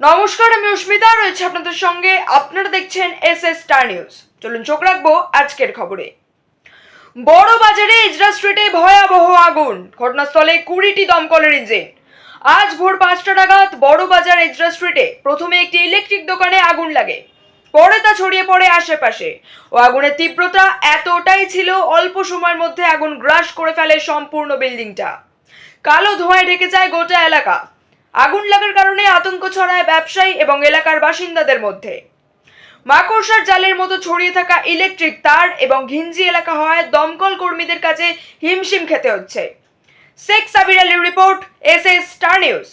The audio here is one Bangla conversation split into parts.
নমস্কার, আমি অস্মিতা। রয়েছে আপনাদের সঙ্গে। আপনারা দেখছেন এস এস স্টার নিউজ। চলুন চোখ রাখব আজকের খবরে। বড় বাজারে ইজরা স্ট্রিটে ভয়াবহ আগুন। ঘটনাস্থলে কুড়িটি দমকলের ইঞ্জিন। আজ ভোর পাঁচটা নাগাদ বড় বাজার ইজরা স্ট্রিটে প্রথমে একটি ইলেকট্রিক দোকানে আগুন লাগে। পরে তা ছড়িয়ে পড়ে আশেপাশে। ও আগুনের তীব্রতা এতটাই ছিল, অল্প সময়ের মধ্যে আগুন গ্রাস করে ফেলে সম্পূর্ণ বিল্ডিংটা। কালো ধোঁয়ায় ঢেকে যায় গোটা এলাকা। আগুন লাগার কারণে আতঙ্ক ছড়ায় ব্যবসায়ী এবং এলাকার বাসিন্দাদের মধ্যে। মাকড়সার জালের মতো ছড়িয়ে থাকা ইলেকট্রিক তার এবং ঘিঞ্জি এলাকা হওয়ায় দমকল কর্মীদের কাছে হিমশিম খেতে হচ্ছে। Sheikh Sabir report, S S star news.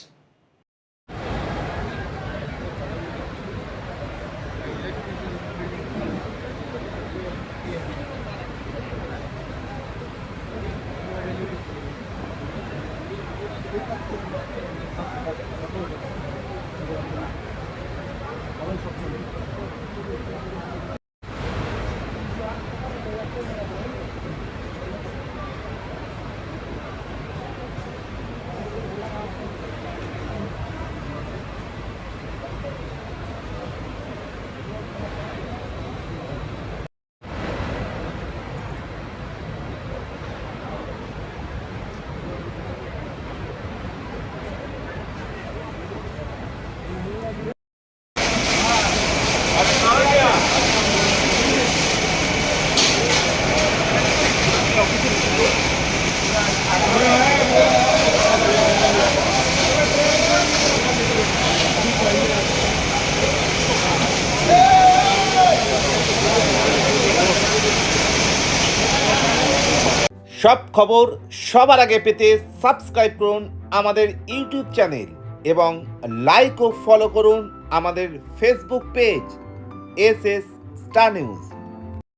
よろしくお願いします。সব খবর সবার আগে পেতে সাবস্ক্রাইব করুন আমাদের ইউটিউব চ্যানেল এবং লাইক ও ফলো করুন আমাদের Facebook page S S star news.